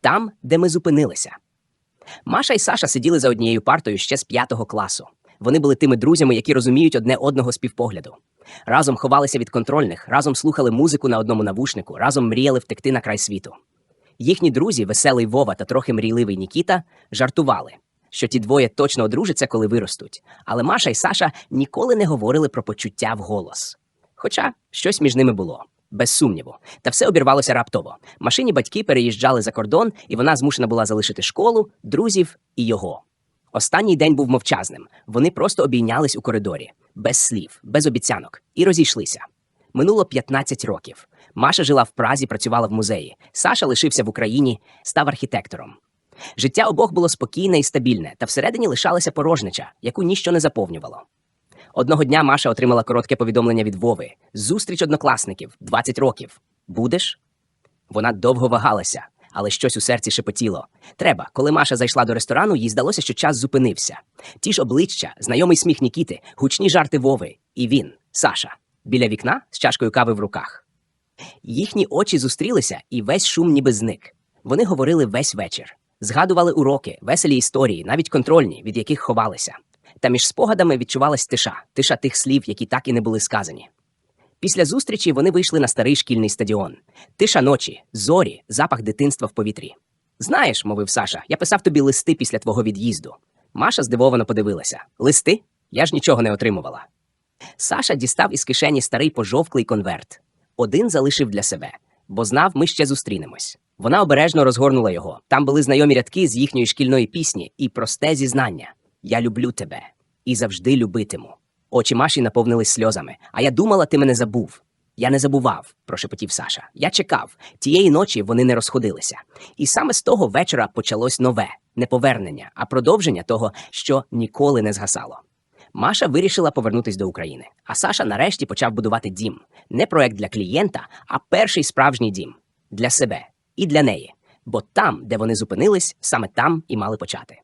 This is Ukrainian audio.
там, де ми зупинилися. Маша і Саша сиділи за однією партою ще з п'ятого класу. Вони були тими друзями, які розуміють одне одного з півпогляду. Разом ховалися від контрольних, разом слухали музику на одному навушнику, разом мріяли втекти на край світу. Їхні друзі, веселий Вова та трохи мрійливий Нікіта, жартували, що ті двоє точно одружаться, коли виростуть. Але Маша і Саша ніколи не говорили про почуття вголос. Хоча щось між ними було, без сумніву. Та все обірвалося раптово. Машині батьки переїжджали за кордон, і вона змушена була залишити школу, друзів і його. Останній день був мовчазним. Вони просто обійнялись у коридорі, без слів, без обіцянок, і розійшлися. Минуло 15 років. Маша жила в Празі, працювала в музеї. Саша лишився в Україні, став архітектором. Життя обох було спокійне і стабільне, та всередині лишалася порожнича, яку ніщо не заповнювало. Одного дня Маша отримала коротке повідомлення від Вови: зустріч однокласників, 20 років. Будеш? Вона довго вагалася, але щось у серці шепотіло. Треба, коли Маша зайшла до ресторану, їй здалося, що час зупинився. Ті ж обличчя, знайомий сміх Нікіти, гучні жарти Вови, і він, Саша, біля вікна з чашкою кави в руках. Їхні очі зустрілися, і весь шум ніби зник. Вони говорили весь вечір, згадували уроки, веселі історії, навіть контрольні, від яких ховалися. Та між спогадами відчувалась тиша, тиша тих слів, які так і не були сказані. Після зустрічі вони вийшли на старий шкільний стадіон. Тиша ночі, зорі, запах дитинства в повітрі. Знаєш, мовив Саша, я писав тобі листи після твого від'їзду. Маша здивовано подивилася: Листи? Я ж нічого не отримувала. Саша дістав із кишені старий пожовклий конверт. Один залишив для себе, бо знав, ми ще зустрінемось. Вона обережно розгорнула його. Там були знайомі рядки з їхньої шкільної пісні і просте зізнання: Я люблю тебе і завжди любитиму. Очі Маші наповнились сльозами. А я думала, ти мене забув. Я не забував, прошепотів Саша. Я чекав. Тієї ночі вони не розходилися. І саме з того вечора почалось нове не повернення, а продовження того, що ніколи не згасало. Маша вирішила повернутись до України, а Саша нарешті почав будувати дім. Не проект для клієнта, а перший справжній дім для себе і для неї. Бо там, де вони зупинились, саме там і мали почати.